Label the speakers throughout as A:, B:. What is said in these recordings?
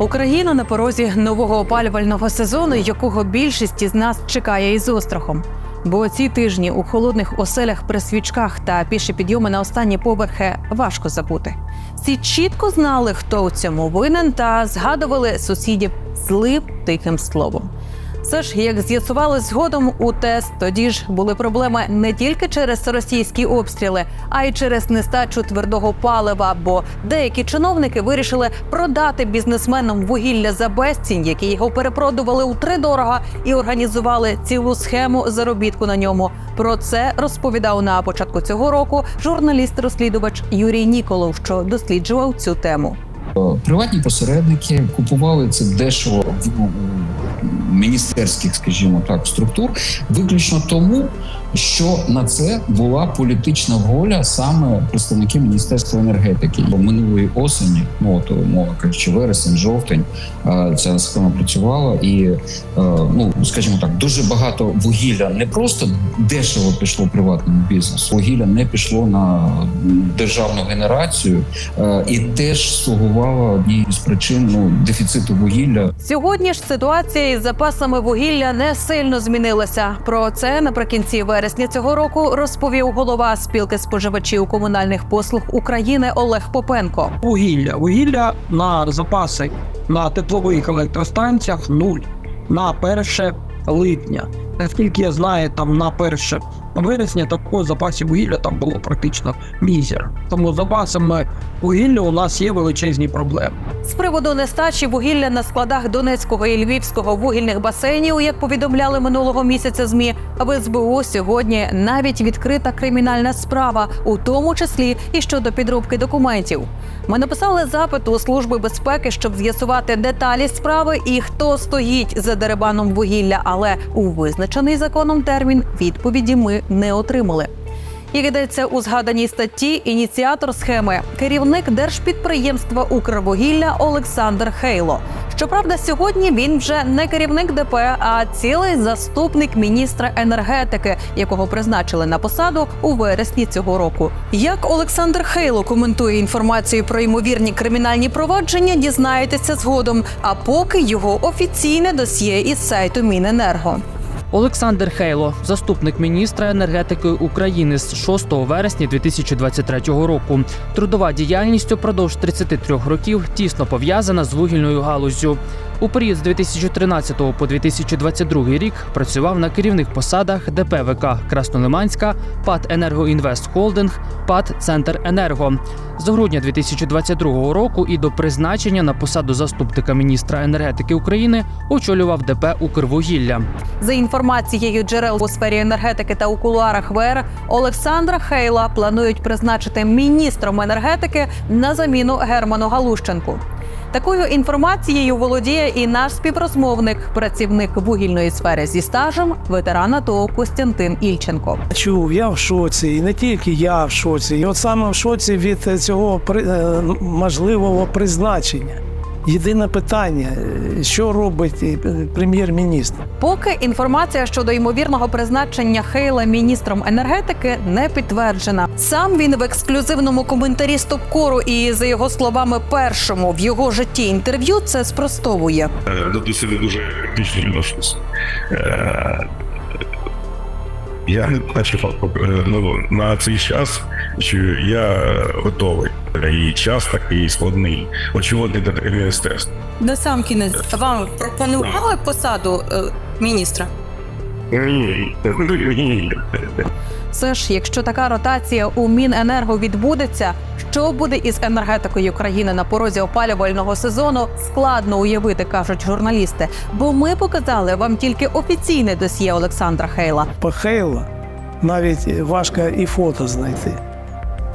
A: Україна на порозі нового опалювального сезону, якого більшість із нас чекає із острахом. Бо ці тижні у холодних оселях при свічках та піші підйоми на останні поверхи важко забути. Всі чітко знали, хто у цьому винен, та згадували сусідів злим тихим словом. Все ж, як з'ясувалось згодом у ТЕС, тоді ж були проблеми не тільки через російські обстріли, а й через нестачу твердого палива. Бо деякі чиновники вирішили продати бізнесменам вугілля за безцінь, які його перепродували утридорога, і організували цілу схему заробітку на ньому. Про це розповідав на початку цього року журналіст-розслідувач Юрій Ніколов, що досліджував цю тему.
B: Приватні посередники купували це дешево у міністерських, скажімо так, структур, виключно тому, що на це була політична воля саме представників міністерства енергетики. Минулої осені, ну от мова кажучи, вересень, жовтень, е, ця схема працювала, і е, ну скажімо так, дуже багато вугілля не просто дешево пішло приватному бізнесу, вугілля не пішло на державну генерацію, е, і теж слугувало однією з причин ну дефіциту вугілля.
A: Сьогодні ж ситуація із запасами вугілля не сильно змінилася. Про це наприкінці вересня цього року розповів голова спілки споживачів комунальних послуг України Олег Попенко.
C: вугілля. Вугілля на запаси на теплових електростанціях нуль на 1 липня. Наскільки я знаю, там на 1 вересня такого запасів вугілля там було практично мізер. Тому з запасами вугілля у нас є величезні проблеми.
A: З приводу нестачі вугілля на складах Донецького і Львівського вугільних басейнів, як повідомляли минулого місяця змі, в СБУ сьогодні навіть відкрита кримінальна справа, у тому числі і щодо підробки документів. Ми написали запит у служби безпеки, щоб з'ясувати деталі справи і хто стоїть за дерибаном вугілля. Але у визначений законом термін відповіді ми не отримали. Як йдеться у згаданій статті, ініціатор схеми керівник держпідприємства Укрвугілля Олександр Хейло. Щоправда, сьогодні він вже не керівник ДП, а цілий заступник міністра енергетики, якого призначили на посаду у вересні цього року. Як Олександр Хейло коментує інформацію про ймовірні кримінальні провадження, дізнаєтеся згодом. А поки його офіційне досьє із сайту Міненерго.
D: Олександр Хейло, заступник міністра енергетики України з 6 вересня 2023 року. Трудова діяльність упродовж 33 років тісно пов'язана з вугільною галуззю. У період з 2013 по 2022 рік працював на керівних посадах ДПВК Краснолиманська, ПАД «Енергоінвест Холдинг», ПАД Центр Енерго. З грудня 2022 року і до призначення на посаду заступника міністра енергетики України очолював ДП Укрвугілля.
A: За інформацією джерел у сфері енергетики та у кулуарах ВР, Олександра Хейла планують призначити міністром енергетики на заміну Герману Галущенку. Такою інформацією володіє і наш співрозмовник, працівник вугільної сфери зі стажем, ветеран АТО Костянтин Ільченко.
E: Чув, я в шоці, і не тільки я в шоці. І от саме в шоці від цього е, можливого призначення. Єдине питання, е, що робить е, прем'єр-міністр?
A: Поки інформація щодо ймовірного призначення Хейла міністром енергетики не підтверджена. Сам він в ексклюзивному коментарі Стопкору і за його словами, першому в його житті інтерв'ю це спростовує.
F: Е, до дуже критично відношусь. Я наче ну, на цей час, що я готовий. І час такий складний. Очевидний для міністерства.
G: На сам кінець вам пропонували посаду е, міністра?
F: Ні, ні, ні.
A: Все ж, якщо така ротація у Міненерго відбудеться, що буде із енергетикою країни на порозі опалювального сезону, складно уявити, кажуть журналісти. Бо ми показали вам тільки офіційне досьє Олександра Хейла.
E: По Хейла навіть важко і фото знайти.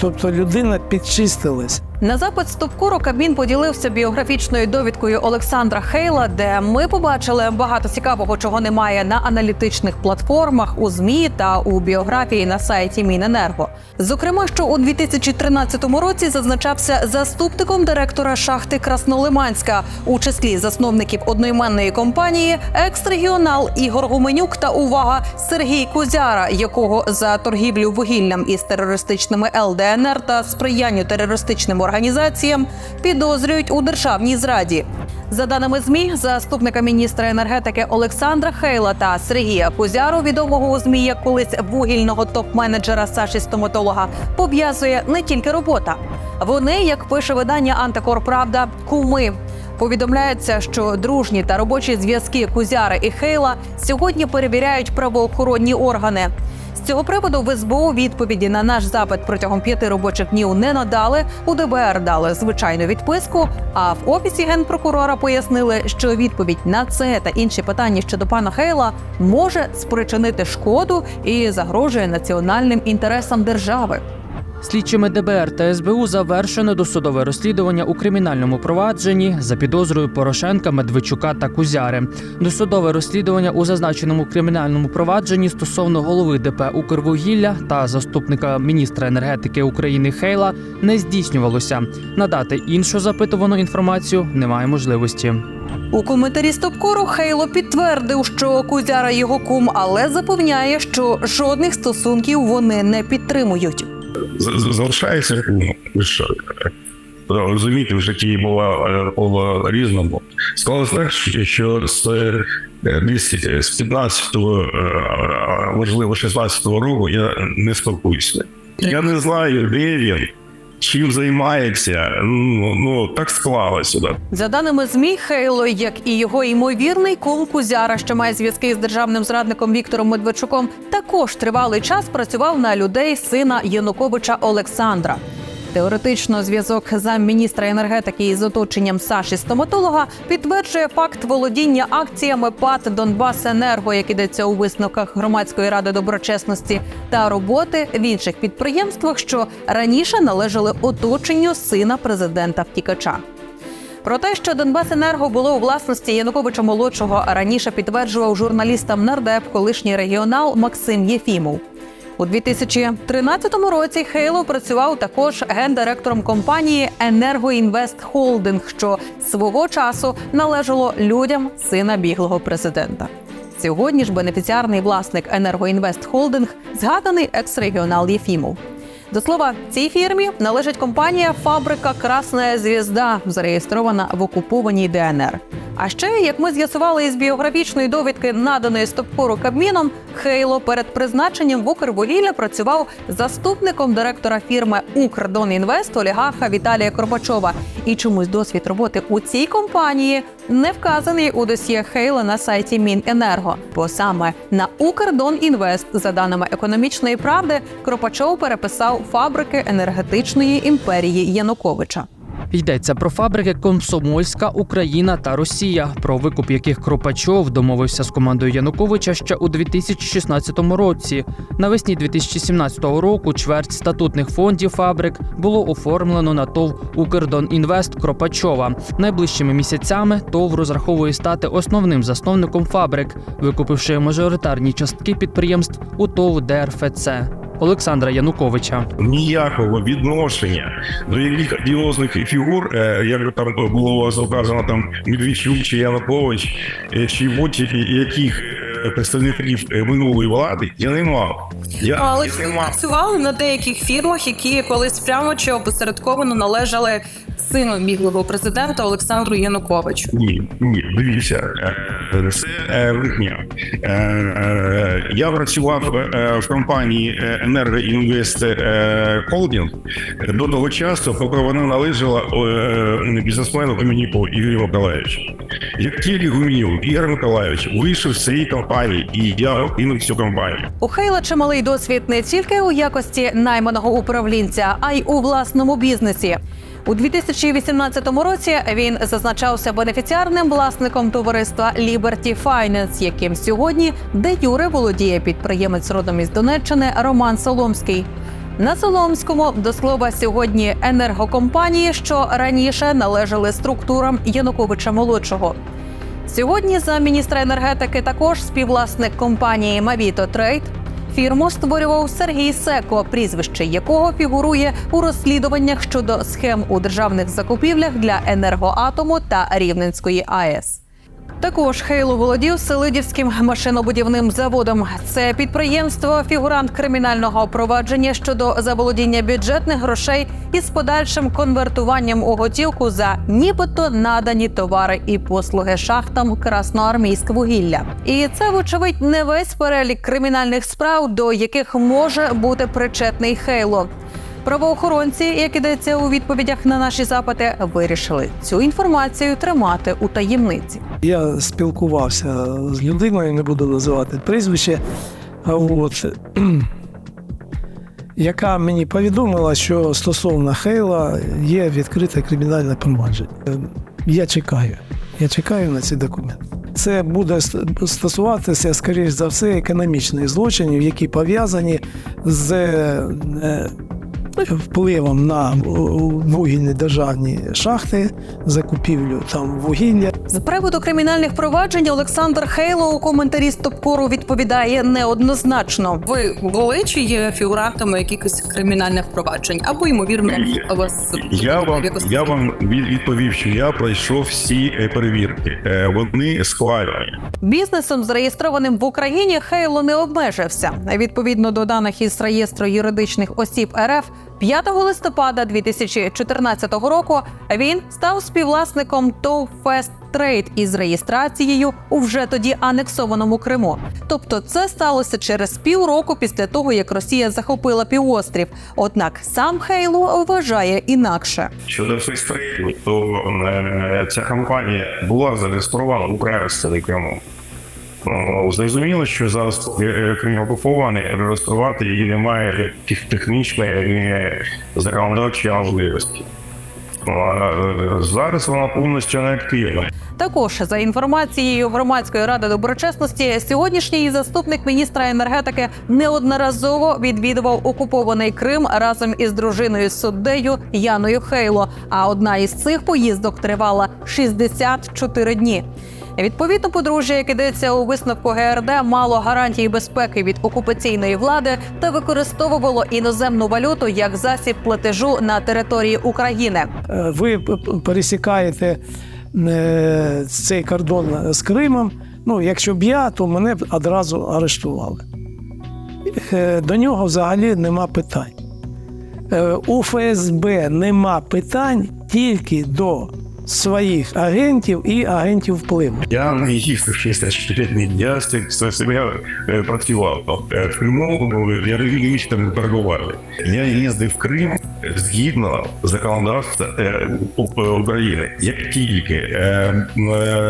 E: Тобто людина підчистилась.
A: На запит Стопкору Кабмін поділився біографічною довідкою Олександра Хейла, де ми побачили багато цікавого, чого немає на аналітичних платформах у змі та у біографії на сайті Міненерго. Зокрема, що у 2013 році зазначався заступником директора шахти Краснолиманська, у числі засновників одноіменної компанії екс-регіонал Ігор Гуменюк та увага Сергій Кузяра, якого за торгівлю вугіллям із терористичними ЛДНР та сприянню терористичним організаціям підозрюють у державній зраді. За даними змі, заступника міністра енергетики Олександра Хейла та Сергія Кузяру, відомого у змі як колись вугільного топ-менеджера Саші стоматолога, пов'язує не тільки робота. Вони, як пише видання Антикор Правда, куми. Повідомляється, що дружні та робочі зв'язки Кузяри і Хейла сьогодні перевіряють правоохоронні органи. З цього приводу в СБУ відповіді на наш запит протягом п'яти робочих днів не надали. У ДБР дали звичайну відписку. А в офісі генпрокурора пояснили, що відповідь на це та інші питання щодо пана Хейла може спричинити шкоду і загрожує національним інтересам держави.
D: Слідчими ДБР та СБУ завершено досудове розслідування у кримінальному провадженні за підозрою Порошенка, Медведчука та Кузяри. Досудове розслідування у зазначеному кримінальному провадженні стосовно голови ДП Укрвугілля та заступника міністра енергетики України Хейла не здійснювалося. Надати іншу запитувану інформацію немає можливості.
A: У коментарі Стопкору Хейло підтвердив, що Кузяра його кум, але запевняє, що жодних стосунків вони не підтримують.
F: Залишається, ну, що, е, розумієте, в житті була е, було різному. Склалося так, що- з е, з 15-го, е, можливо, 16-го року я не спілкуюся. Я не знаю, де він, чим займається. Ну, ну так склалося. Да.
A: За даними змі, Хейло, як і його ймовірний кум Кузяра, що має зв'язки з державним зрадником Віктором Медведчуком, також тривалий час працював на людей сина Януковича Олександра. Теоретично зв'язок замміністра енергетики із оточенням Саші стоматолога підтверджує факт володіння акціями ПАТ Донбас Енерго, як ідеться у висновках громадської ради доброчесності, та роботи в інших підприємствах, що раніше належали оточенню сина президента втікача. Про те, що Донбасенерго було у власності Януковича молодшого, раніше підтверджував журналістам нардеп колишній регіонал Максим Єфімов. У 2013 році Хейло працював також гендиректором компанії Енергоінвест Холдинг, що свого часу належало людям сина біглого президента. Сьогодні ж бенефіціарний власник Енергоінвест Холдинг згаданий екс-регіонал Єфімов. До слова, цій фірмі належить компанія Фабрика Красна Звізда, зареєстрована в окупованій ДНР. А ще, як ми з'ясували із біографічної довідки, наданої стопкору Кабміном, Хейло перед призначенням в Укрвугілля працював заступником директора фірми Укрдонінвест олігарха Віталія Корбачова. І чомусь досвід роботи у цій компанії не вказаний у досьє Хейла на сайті Міненерго. Бо саме на Укрдонінвест, за даними економічної правди, Кропачов переписав фабрики енергетичної імперії Януковича.
D: Йдеться про фабрики Комсомольська, Україна та Росія, про викуп яких Кропачов домовився з командою Януковича ще у 2016 році. Навесні 2017 року чверть статутних фондів фабрик було оформлено на ТОВ Укрдонінвест Кропачова. Найближчими місяцями ТОВ розраховує стати основним засновником фабрик, викупивши мажоритарні частки підприємств у ТОВ ДРФЦ. Олександра Януковича.
F: ніякого відношення до яких одіозних фігур, е, як там було заказано указано, там Медведчук чи Янукович, е, чи будь-які яких е, представників минулої влади, я не мав. Я
G: Але
F: не мав.
G: працювали на деяких фірмах, які колись прямо чи опосередковано належали сину біглого президента Олександру Януковичу.
F: Ні, ні, дивіться, е, це е, брехня. Е, е, Я працював е, в компанії Енергоінвест Холдинг до того часу, поки вона належала е, бізнесмену Гуменюку Ігорю Миколаївичу. Як тільки Гуменюк Ігор Миколаївич вийшов з цієї компанії, і я кинув цю компанію.
A: У Хейла чималий досвід не тільки у якості найманого управлінця, а й у власному бізнесі. У 2018 році він зазначався бенефіціарним власником товариства Liberty Finance, яким сьогодні де юре володіє підприємець родом із Донеччини Роман Соломський. На Соломському до слова сьогодні енергокомпанії, що раніше належали структурам Януковича молодшого. Сьогодні за міністра енергетики також співвласник компанії Mavito Trade. Фірму створював Сергій Секо, прізвище якого фігурує у розслідуваннях щодо схем у державних закупівлях для енергоатому та Рівненської АЕС. Також Хейло володів Селидівським машинобудівним заводом. Це підприємство фігурант кримінального провадження щодо заволодіння бюджетних грошей із подальшим конвертуванням у готівку за нібито надані товари і послуги шахтам Красноармійськ вугілля. І це, вочевидь, не весь перелік кримінальних справ, до яких може бути причетний Хейло. Правоохоронці, як ідеться у відповідях на наші запити, вирішили цю інформацію тримати у таємниці.
E: Я спілкувався з людиною, не буду називати прізвище, от, яка мені повідомила, що стосовно Хейла є відкрите кримінальне провадження. Я чекаю. Я чекаю на ці документи. Це буде стосуватися, скоріш за все, економічних злочинів, які пов'язані з е, впливом на е, вугільні державні шахти, закупівлю там вугілля.
A: З приводу кримінальних проваджень Олександр Хейло у коментарі з Топкору відповідає неоднозначно.
G: Ви були чи є фігурантами якихось кримінальних проваджень? Або ймовірно у вас
F: Я вам
G: якось-
F: я вам відповів, що я пройшов всі е, перевірки. Е, Вони схвальні.
A: Бізнесом, зареєстрованим в Україні, Хейло не обмежився. Відповідно до даних із реєстру юридичних осіб РФ, 5 листопада 2014 року він став співвласником ТОВ Фест Трейд із реєстрацією у вже тоді анексованому Криму. Тобто, це сталося через півроку після того, як Росія захопила півострів. Однак сам Хейло вважає інакше.
F: Щодо фейстрейду, то е, ця компанія була зареєстрована Українській Криму. Ну, Зрозуміло, що зараз е, е, Крим окупований, реєструвати її немає тех- технічної е, законодавчої можливості. Е, Зараз вона повністю неактивна.
A: Також за інформацією громадської ради доброчесності, сьогоднішній заступник міністра енергетики неодноразово відвідував окупований Крим разом із дружиною суддею Яною Хейло. А одна із цих поїздок тривала 64 дні. Відповідно, подружжя, як ідеться у висновку ГРД, мало гарантій безпеки від окупаційної влади та використовувало іноземну валюту як засіб платежу на території України.
E: Е, Ви пересікаєте е, цей кордон з Кримом. Ну, якщо б я, то мене б одразу арештували. Е, До нього взагалі нема питань. У ФСБ нема питань тільки до своїх агентів і агентів впливу.
F: Я не їздив 64 дні. Я з цих- себе працював. Е, В Криму ну, я регулюючи там. Я їздив в Крим згідно законодавства е, України. Як тільки е,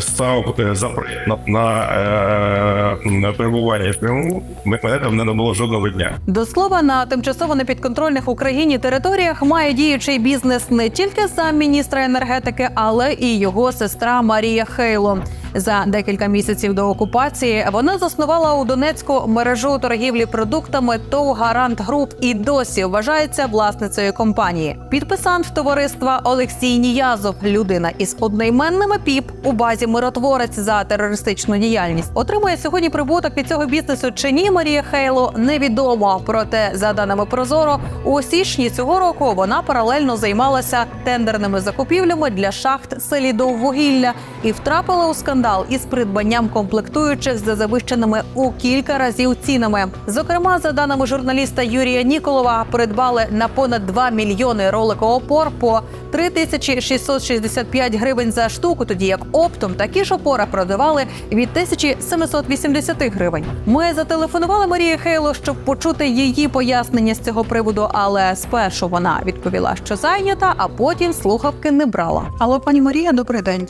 F: став запрет на, на, на перебування в Криму, мене там не було жодного дня.
A: До слова, на тимчасово непідконтрольних Україні територіях має діючий бізнес не тільки сам міністра енергетики, але і його сестра Марія Хейло. За декілька місяців до окупації вона заснувала у Донецьку мережу торгівлі продуктами ТОВ Гарант Груп і досі вважається власницею компанії. Підписант товариства Олексій Ніязов, людина із одноіменними ПІП у базі миротворець за терористичну діяльність. Отримує сьогодні прибуток від цього бізнесу чи ні Марія Хейло невідомо. Проте, за даними Прозоро, у січні цього року вона паралельно займалася тендерними закупівлями для шахт Селідоввугілля і втрапила у скандал із придбанням комплектуючих за завищеними у кілька разів цінами. Зокрема, за даними журналіста Юрія Ніколова, придбали на понад 2 мільйони роликоопор по 3665 гривень за штуку, тоді як оптом такі ж опори продавали від 1780 гривень. Ми зателефонували Марії Хейло, щоб почути її пояснення з цього приводу, але спершу вона відповіла, що зайнята, а потім слухавки не брала.
H: Алло, пані Марія, добрий день.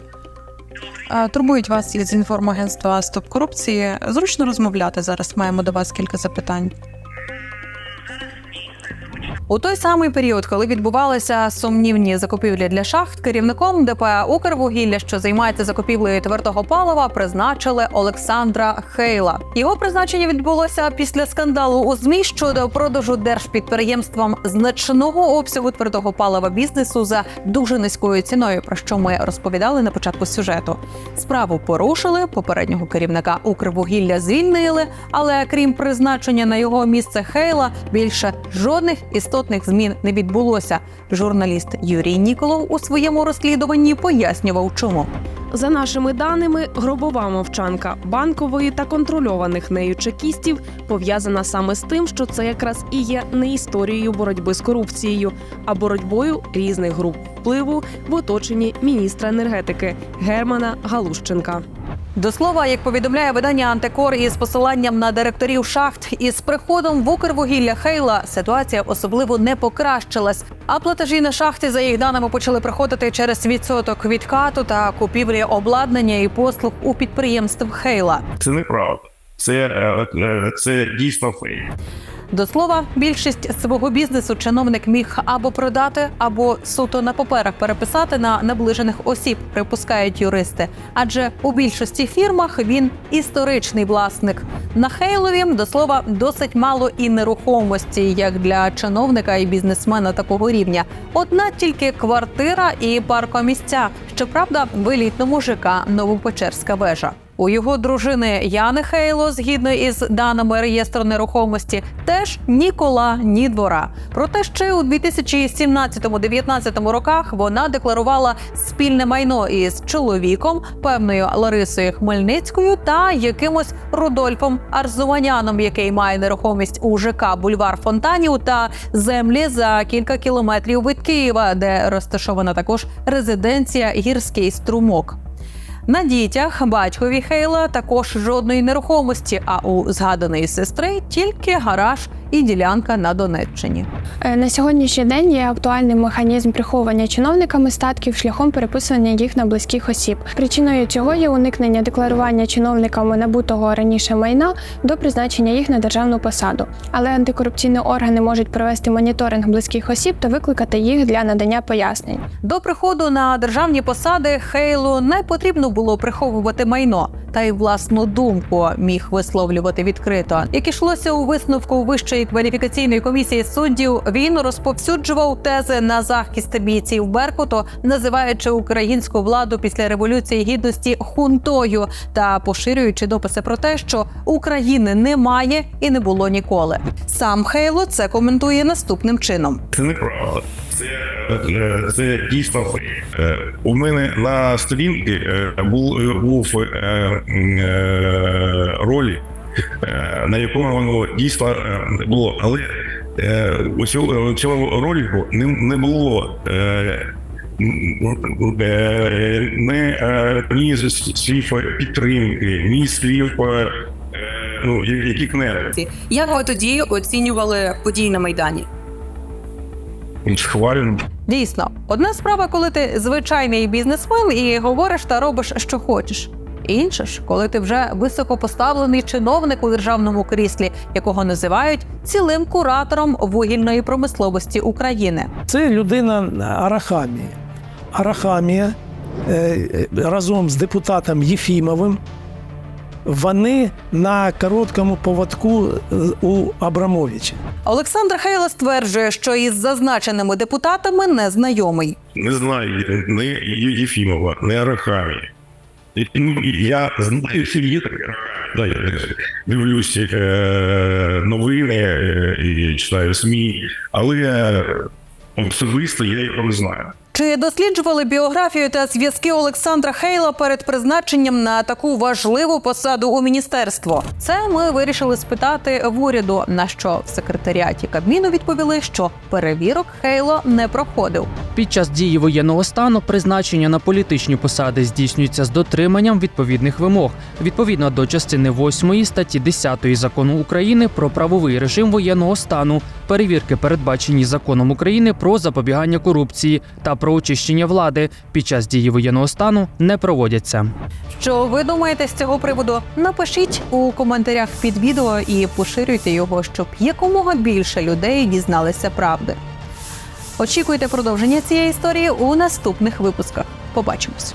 H: Турбують вас із інформагентства Стоп корупції. Зручно розмовляти зараз. Маємо до вас кілька запитань.
A: У той самий період, коли відбувалися сумнівні закупівлі для шахт, керівником ДП Укрвугілля, що займається закупівлею твердого палива, призначили Олександра Хейла. Його призначення відбулося після скандалу у змі щодо продажу держпідприємствам значного обсягу твердого палива бізнесу за дуже низькою ціною, про що ми розповідали на початку сюжету. Справу порушили, попереднього керівника Укрвугілля звільнили, але крім призначення на його місце Хейла, більше жодних історій істотних змін не відбулося. Журналіст Юрій Ніколов у своєму розслідуванні пояснював, чому.
I: За нашими даними, гробова мовчанка банкової та контрольованих нею чекістів пов'язана саме з тим, що це якраз і є не історією боротьби з корупцією, а боротьбою різних груп впливу в оточенні міністра енергетики Германа Галущенка.
A: До слова, як повідомляє видання Антикор із посиланням на директорів шахт, із приходом в Укрвугілля Хейла ситуація особливо не покращилась. А платежі на шахти, за їх даними, почали приходити через відсоток відкату та купівлі обладнання і послуг у підприємств Хейла.
F: Це неправда. Це, е, е, це дійсно фейк.
A: До слова, більшість свого бізнесу чиновник міг або продати, або суто на паперах переписати на наближених осіб, припускають юристи. Адже у більшості фірмах він історичний власник. На Хейлові до слова досить мало і нерухомості, як для чиновника і бізнесмена такого рівня. Одна тільки квартира і паркомісця. Щоправда, в елітному ЖК Новопечерська вежа. У його дружини Яни Хейло, згідно із даними реєстру нерухомості, теж ні кола, ні двора. Проте ще у 2017-2019 роках вона декларувала спільне майно із чоловіком, певною Ларисою Хмельницькою та якимось Рудольфом Арзуманяном, який має нерухомість у ЖК Бульвар Фонтанів та землі за кілька кілометрів від Києва, де розташована також резиденція Гірський струмок. На дітях батькові Хейла також жодної нерухомості, а у згаданої сестри тільки гараж і ділянка на Донеччині.
J: Е, На сьогоднішній день є актуальний механізм приховування чиновниками статків шляхом переписування їх на близьких осіб. Причиною цього є уникнення декларування чиновниками набутого раніше майна до призначення їх на державну посаду. Але антикорупційні органи можуть провести моніторинг близьких осіб та викликати їх для надання пояснень.
A: До приходу на державні посади Хейлу не потрібно було приховувати майно, та й власну думку міг висловлювати відкрито. Як ішлося у висновку вищої кваліфікаційної комісії суддів, він розповсюджував тези на захист бійців Беркуту, називаючи українську владу після революції гідності хунтою та поширюючи дописи про те, що України немає і не було ніколи. Сам Хейло це коментує наступним чином.
F: Це неправда. Це, е, це дійсно. Е, У мене на сторінці е, був, був е, на якому воно дійсно е, було. Але е, у цьому, цьому ролику не, не було. Е, е, не е, ні слів підтримки, ні слів, е, ну, яких не
G: Як ви тоді оцінювали події на майдані?
F: схвалюємо.
A: Дійсно, одна справа, коли ти звичайний бізнесмен і говориш та робиш, що хочеш. Інше ж, коли ти вже високопоставлений чиновник у державному кріслі, якого називають цілим куратором вугільної промисловості України.
E: Це людина Арахамія. Арахамія е, е, разом з депутатом Єфімовим. Вони на короткому поводку е, у Абрамовича.
A: Олександр Хейла стверджує, що із зазначеними депутатами не знайомий.
F: Не знаю не Єфімова, не Арахамі. Я знаю, я дивлюся е, новини е, і читаю СМІ, але е, особисто я його не знаю.
A: Чи досліджували біографію та зв'язки Олександра Хейла перед призначенням на таку важливу посаду у міністерство? Це ми вирішили спитати в уряду. На що в секретаріаті Кабміну відповіли, що перевірок Хейло не проходив.
D: Під час дії воєнного стану призначення на політичні посади здійснюється з дотриманням відповідних вимог відповідно до частини 8 статті 10 закону України про правовий режим воєнного стану, перевірки, передбачені законом України про запобігання корупції та про очищення влади під час дії воєнного стану не проводяться.
A: Що ви думаєте з цього приводу? Напишіть у коментарях під відео і поширюйте його, щоб якомога більше людей дізналися правди. Очікуйте продовження цієї історії у наступних випусках. Побачимось.